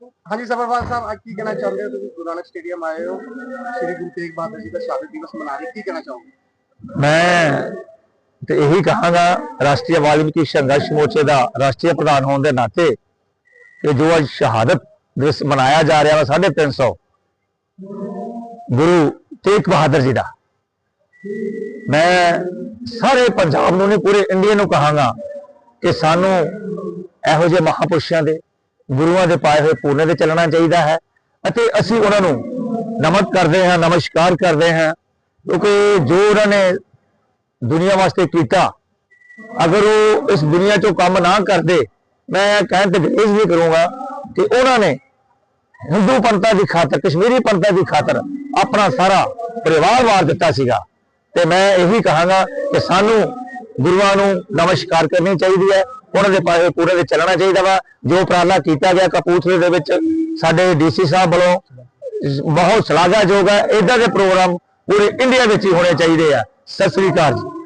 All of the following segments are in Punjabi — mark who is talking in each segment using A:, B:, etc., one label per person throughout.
A: ਹਾਂਜੀ ਸਬਰਵਾਲ ਸਾਹਿਬ, ਅੱਜ ਕੀ ਕਹਿਣਾ ਚਾਹੁੰਦੇ ਹੋ? ਤੁਸੀਂ ਗੁਰੂ ਨਾਨਕ ਸਟੇਡੀਅਮ ਆਏ ਹੋ। ਸ੍ਰੀ ਗੁਰੂ ਤੇਗ ਬਹਾਦਰ ਜੀ ਦਾ ਸ਼ਹਾਦਤ ਦਿਵਸ ਮਨਾ ਰਹੇ ਕੀ ਕਹਿਣਾ ਚਾਹੋਗੇ?
B: ਮੈਂ ਤੇ ਇਹੀ ਕਹਾਂਗਾ, ਰਾਸ਼ਟਰੀ ਵਾਲਮੀਕੀ ਸੰਘਰਸ਼ ਮੋਰਚੇ ਦਾ ਰਾਸ਼ਟਰੀ ਪ੍ਰਧਾਨ ਹੋਣ ਦੇ ਨਾਤੇ ਕਿ ਜੋ ਅੱਜ ਸ਼ਹਾਦਤ ਦਿਵਸ ਮਨਾਇਆ ਜਾ ਰਿਹਾ ਵਾ 350 ਗੁਰੂ ਤੇਗ ਬਹਾਦਰ ਜੀ ਦਾ। ਮੈਂ ਸਾਰੇ ਪੰਜਾਬ ਨੂੰ ਨਹੀਂ, ਪੂਰੇ ਇੰਡੀਆ ਨੂੰ ਕਹਾਂਗਾ ਕਿ ਸਾਨੂੰ ਇਹੋ ਜਿਹੇ ਮਹਾਪੁਰਸ਼ਾਂ ਦੇ ਗੁਰੂਆਂ ਦੇ ਪਾਏ ਹੋਏ ਪੂਰਨੇ ਤੇ ਚੱਲਣਾ ਚਾਹੀਦਾ ਹੈ ਅਤੇ ਅਸੀਂ ਉਹਨਾਂ ਨੂੰ ਨਮਨ ਕਰਦੇ ਹਾਂ, ਨਮਸਕਾਰ ਕਰਦੇ ਹਾਂ, ਕਿਉਂਕਿ ਜੋ ਉਹਨਾਂ ਨੇ ਦੁਨੀਆ ਵਾਸਤੇ ਕੀਤਾ, ਅਗਰ ਉਹ ਇਸ ਦੁਨੀਆ 'ਚੋਂ ਕੰਮ ਨਾ ਕਰਦੇ, ਮੈਂ ਕਹਿਣ ਤੇ ਗੁਰੇਜ਼ ਵੀ ਕਰੂੰਗਾ ਕਿ ਉਹਨਾਂ ਨੇ ਹਿੰਦੂ ਪੰਥਾਂ ਦੀ ਖਾਤਰ, ਕਸ਼ਮੀਰੀ ਪੰਥਾਂ ਦੀ ਖਾਤਰ ਆਪਣਾ ਸਾਰਾ ਪਰਿਵਾਰ ਵਾਰ ਦਿੱਤਾ ਸੀਗਾ। ਤੇ ਮੈਂ ਇਹੀ ਕਹਾਂਗਾ ਕਿ ਸਾਨੂੰ ਗੁਰੂਆਂ ਨੂੰ ਨਮਸਕਾਰ ਕਰਨੀ ਚਾਹੀਦੀ ਹੈ ਉਹਨਾਂ ਦੇ ਪਾਏ ਹੋਏ ਪੂਰੇ ਦੇ ਚੱਲਣਾ ਚਾਹੀਦਾ ਵਾ। ਜੋ ਉਪਰਾਲਾ ਕੀਤਾ ਗਿਆ ਕਪੂਰਥਲੇ ਦੇ ਵਿੱਚ ਸਾਡੇ ਡੀਸੀ ਸਾਹਿਬ ਵੱਲੋਂ ਬਹੁਤ ਸ਼ਲਾਘਾਯੋਗ ਹੈ। ਇਦਾਂ ਦੇ ਪ੍ਰੋਗਰਾਮ ਪੂਰੇ ਇੰਡੀਆ ਵਿੱਚ ਹੀ ਹੋਣੇ ਚਾਹੀਦੇ ਆ। ਸਤਿ ਸ੍ਰੀ ਅਕਾਲ ਜੀ।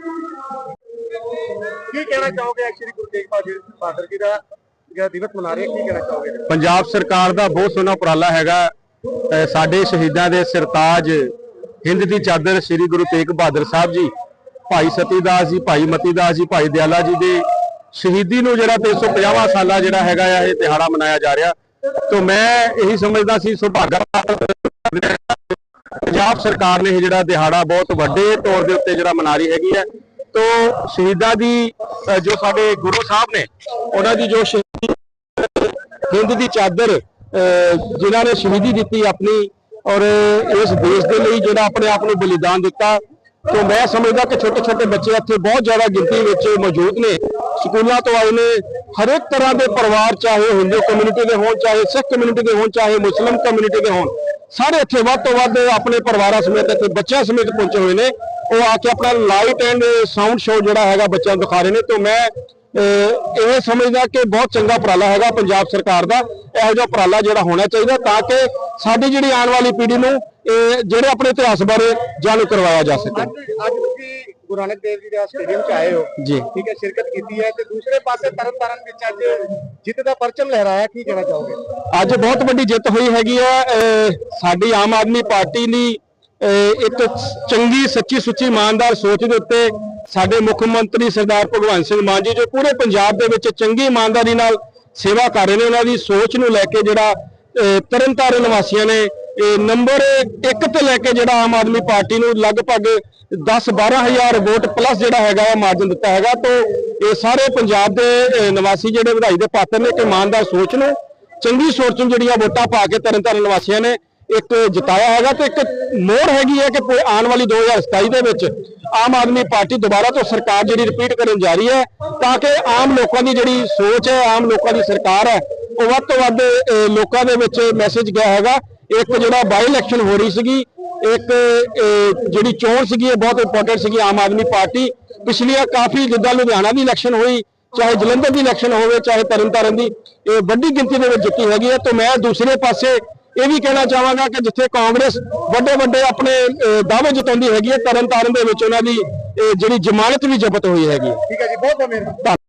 A: ਕੀ ਕਹਿਣਾ ਚਾਹੋਗੇ ਸ੍ਰੀ ਗੁਰੂ ਤੇਗ ਬਹਾਦਰ ਬਹਾਦਰ ਜੀ ਦਾ ਜਿਹੜਾ ਦਿਵਸ ਮਨਾ ਰਹੇ ਕੀ ਕਹਿਣਾ ਚਾਹੋਗੇ?
C: ਪੰਜਾਬ ਸਰਕਾਰ ਦਾ ਬਹੁਤ ਸੋਹਣਾ ਉਪਰਾਲਾ ਹੈਗਾ। ਸਾਡੇ ਸ਼ਹੀਦਾਂ ਦੇ ਸਰਤਾਜ ਹਿੰਦ ਦੀ ਚਾਦਰ ਸ੍ਰੀ ਗੁਰੂ ਤੇਗ ਬਹਾਦਰ ਸਾਹਿਬ ਜੀ ਭਾਈ ਸਤੀਦਾਸ ਜੀ ਭਾਈ ਮਤੀਦਾਸ ਜੀ ਭਾਈ ਦਿਆਲਾ ਜੀ ਦੇ ਸ਼ਹੀਦੀ ਨੂੰ ਜਿਹੜਾ 350ਵਾਂ ਸਾਲਾ ਜਿਹੜਾ ਹੈਗਾ ਆ, ਇਹ ਦਿਹਾੜਾ ਮਨਾਇਆ ਜਾ ਰਿਹਾ। ਤੋਂ ਮੈਂ ਇਹੀ ਸਮਝਦਾ ਸੀ, ਸੁਭਾਗਾ ਪੰਜਾਬ ਸਰਕਾਰ ਨੇ ਇਹ ਜਿਹੜਾ ਦਿਹਾੜਾ ਬਹੁਤ ਵੱਡੇ ਤੌਰ ਦੇ ਉੱਤੇ ਜਿਹੜਾ ਮਨਾ ਰਹੀ ਹੈਗੀ ਹੈ ਤੋਂ ਸ਼ਹੀਦਾਂ ਦੀ ਜੋ ਸਾਡੇ ਗੁਰੂ ਸਾਹਿਬ ਨੇ, ਉਹਨਾਂ ਦੀ ਜੋ ਸ਼ਹੀਦੀ, ਹਿੰਦ ਦੀ ਚਾਦਰ ਅਹ ਜਿਨ੍ਹਾਂ ਨੇ ਸ਼ਹੀਦੀ ਦਿੱਤੀ ਆਪਣੀ ਔਰ ਇਸ ਦੇਸ਼ ਦੇ ਲਈ ਜਿਹੜਾ ਆਪਣੇ ਆਪ ਨੂੰ ਬਲੀਦਾਨ ਦਿੱਤਾ ਤੋਂ ਮੈਂ ਸਮਝਦਾ ਕਿ ਛੋਟੇ ਛੋਟੇ ਬੱਚੇ ਇੱਥੇ ਬਹੁਤ ਜ਼ਿਆਦਾ ਗਿਣਤੀ ਵਿੱਚ ਮੌਜੂਦ ਨੇ। ਸਕੂਲਾਂ ਤੋਂ ਆਏ ਨੇ। ਹਰੇਕ ਤਰ੍ਹਾਂ ਦੇ ਪਰਿਵਾਰ ਚਾਹੇ ਹਿੰਦੂ ਕਮਿਊਨਿਟੀ ਦੇ ਹੋਣ, ਚਾਹੇ ਸਿੱਖ ਕਮਿਊਨਿਟੀ ਦੇ ਹੋਣ, ਚਾਹੇ ਮੁਸਲਿਮ ਕਮਿਊਨਿਟੀ ਦੇ ਹੋਣ, ਸਾਰੇ ਇੱਥੇ ਵੱਧ ਤੋਂ ਵੱਧ ਆਪਣੇ ਪਰਿਵਾਰਾਂ ਸਮੇਤ ਇੱਥੇ ਬੱਚਿਆਂ ਸਮੇਤ ਪਹੁੰਚੇ ਹੋਏ ਨੇ। ਉਹ ਆ ਕੇ ਆਪਣਾ ਲਾਈਟ ਐਂਡ ਸਾਊਂਡ ਸ਼ੋਅ ਜਿਹੜਾ ਹੈਗਾ ਬੱਚਿਆਂ ਨੂੰ ਦਿਖਾ ਰਹੇ ਨੇ। ਤੋਂ ਮੈਂ, ਅਹ, ਇਹ ਸਮਝਦਾ ਕਿ ਬਹੁਤ ਚੰਗਾ ਉਪਰਾਲਾ ਹੈਗਾ ਪੰਜਾਬ ਸਰਕਾਰ ਦਾ। ਇਹੋ ਜਿਹਾ ਉਪਰਾਲਾ ਜਿਹੜਾ ਹੋਣਾ ਚਾਹੀਦਾ ਤਾਂ ਕਿ ਸਾਡੀ ਜਿਹੜੀ ਆਉਣ ਵਾਲੀ ਪੀੜ੍ਹੀ ਨੂੰ ਇਹ ਜਿਹੜੇ ਆਪਣੇ ਇਤਿਹਾਸ ਬਾਰੇ ਜਾਣੂ ਕਰਵਾਇਆ ਜਾ ਸਕੇ।
A: ਅੱਜ ਤੁਸੀਂ ਗੁਰੂ ਨਾਨਕ ਦੇਵ ਜੀ ਦੇ ਸਟੇਡੀਅਮ 'ਚ ਆਏ ਹੋ।
C: ਜੀ।
A: ਠੀਕ ਹੈ ਸ਼ਿਰਕਤ ਕੀਤੀ ਹੈ ਤੇ ਦੂਸਰੇ ਪਾਸੇ ਤਰਨਤਾਰਨ ਵਿੱਚ ਅੱਜ ਜਿੱਤ ਦਾ ਪਰਚਮ ਲਹਿਰਾਇਆ ਕੀ ਕਹਿਣਾ ਚਾਹੋਗੇ?
C: ਅੱਜ ਬਹੁਤ ਵੱਡੀ ਜਿੱਤ ਹੋਈ ਹੈਗੀ ਹੈ ਸਾਡੀ ਆਮ ਆਦਮੀ ਪਾਰਟੀ ਨੇ ਇੱਕ ਚੰਗੀ ਸੱਚੀ ਸੁੱਚੀ ਇਮਾਨਦਾਰ ਸੋਚ ਦੇ ਉੱਤੇ ਸਾਡੇ ਮੁੱਖ ਮੰਤਰੀ ਸਰਦਾਰ ਭਗਵੰਤ ਸਿੰਘ ਮਾਨ ਜੀ ਜੋ ਪੂਰੇ ਪੰਜਾਬ ਦੇ ਵਿੱਚ ਚੰਗੀ ਇਮਾਨਦਾਰੀ ਨਾਲ ਸੇਵਾ ਕਰ ਰਹੇ ਨੇ ਉਹਨਾਂ ਦੀ ਸੋਚ ਨੂੰ ਲੈ ਕੇ ਜਿਹੜਾ ਤਰਨਤਾਰਨ ਨਿਵਾਸੀਆਂ ਨੇ ਨੰਬਰ 1 ਤੇ ਲੈ ਕੇ ਜਿਹੜਾ ਆਮ ਆਦਮੀ ਪਾਰਟੀ ਨੂੰ ਲਗਭਗ 10 12000 ਵੋਟ ਪਲੱਸ ਜਿਹੜਾ ਹੈਗਾ ਆ ਮਾਰਜਨ ਦਿੱਤਾ ਹੈਗਾ। ਤੋਂ ਇਹ ਸਾਰੇ ਪੰਜਾਬ ਦੇ ਨਿਵਾਸੀ ਜਿਹੜੇ ਵਧਾਈ ਦੇ ਪਾਤਰ ਨੇ ਕਿ ਇਮਾਨਦਾਰ ਸੋਚ ਨੂੰ, ਚੰਗੀ ਸੋਚ ਨੂੰ ਜਿਹੜੀਆਂ ਵੋਟਾਂ ਪਾ ਕੇ ਤਰਨਤਾਰਨ ਨਿਵਾਸੀਆਂ ਨੇ ਇੱਕ ਜਿਤਾਇਆ ਹੈਗਾ ਤੇ ਇੱਕ ਮੋੜ ਹੈਗੀ ਹੈ ਕਿ ਆਉਣ ਵਾਲੀ 2027 ਦੇ ਵਿੱਚ ਆਮ ਆਦਮੀ ਪਾਰਟੀ ਦੁਬਾਰਾ ਤੋਂ ਸਰਕਾਰ ਜਿਹੜੀ ਰਿਪੀਟ ਕਰਨ ਜਾ ਰਹੀ ਹੈ ਤਾਂ ਕਿ ਆਮ ਲੋਕਾਂ ਦੀ ਜਿਹੜੀ ਸੋਚ ਹੈ, ਆਮ ਲੋਕਾਂ ਦੀ ਸਰਕਾਰ ਹੈ, ਉਹ ਵੱਧ ਤੋਂ ਵੱਧ ਲੋਕਾਂ ਦੇ ਵਿੱਚ ਮੈਸੇਜ ਗਿਆ ਹੈਗਾ। ਇੱਕ ਜਿਹੜਾ ਬਾਈ ਇਲੈਕਸ਼ਨ ਹੋ ਰਹੀ ਸੀਗੀ ਇੱਕ ਜਿਹੜੀ ਚੋਣ ਸੀਗੀ ਇਹ ਬਹੁਤ ਇੰਪੋਰਟੈਂਟ ਸੀਗੀ ਆਮ ਆਦਮੀ ਪਾਰਟੀ। ਪਿਛਲੀਆਂ ਕਾਫੀ ਜਿੱਦਾਂ ਲੁਧਿਆਣਾ ਦੀ ਇਲੈਕਸ਼ਨ ਹੋਈ ਚਾਹੇ ਜਲੰਧਰ ਦੀ ਇਲੈਕਸ਼ਨ ਹੋਵੇ ਚਾਹੇ ਤਰਨਤਾਰਨ ਦੀ ਇਹ ਵੱਡੀ ਗਿਣਤੀ ਦੇ ਵਿੱਚ ਜਿੱਤੀ ਹੈਗੀ ਹੈ। ਤੇ ਮੈਂ ਦੂਸਰੇ ਪਾਸੇ ਇਹ ਵੀ ਕਹਿਣਾ ਚਾਹਾਂਗਾ ਕਿ ਜਿੱਥੇ ਕਾਂਗਰਸ ਵੱਡੇ ਵੱਡੇ ਆਪਣੇ ਦਾਅਵੇ ਜਤਾਉਂਦੀ ਹੈਗੀ ਹੈ ਤਰਨਤਾਰਨ ਦੇ ਵਿੱਚ ਉਹਨਾਂ ਦੀ ਅਹ, ਜਿਹੜੀ ਜ਼ਮਾਨਤ ਵੀ ਜ਼ਬਤ ਹੋਈ ਹੈਗੀ
A: ਠੀਕ ਹੈ ਜੀ ਬਹੁਤ ਬਹੁਤ ਮਿਹਰਬਾਨੀ।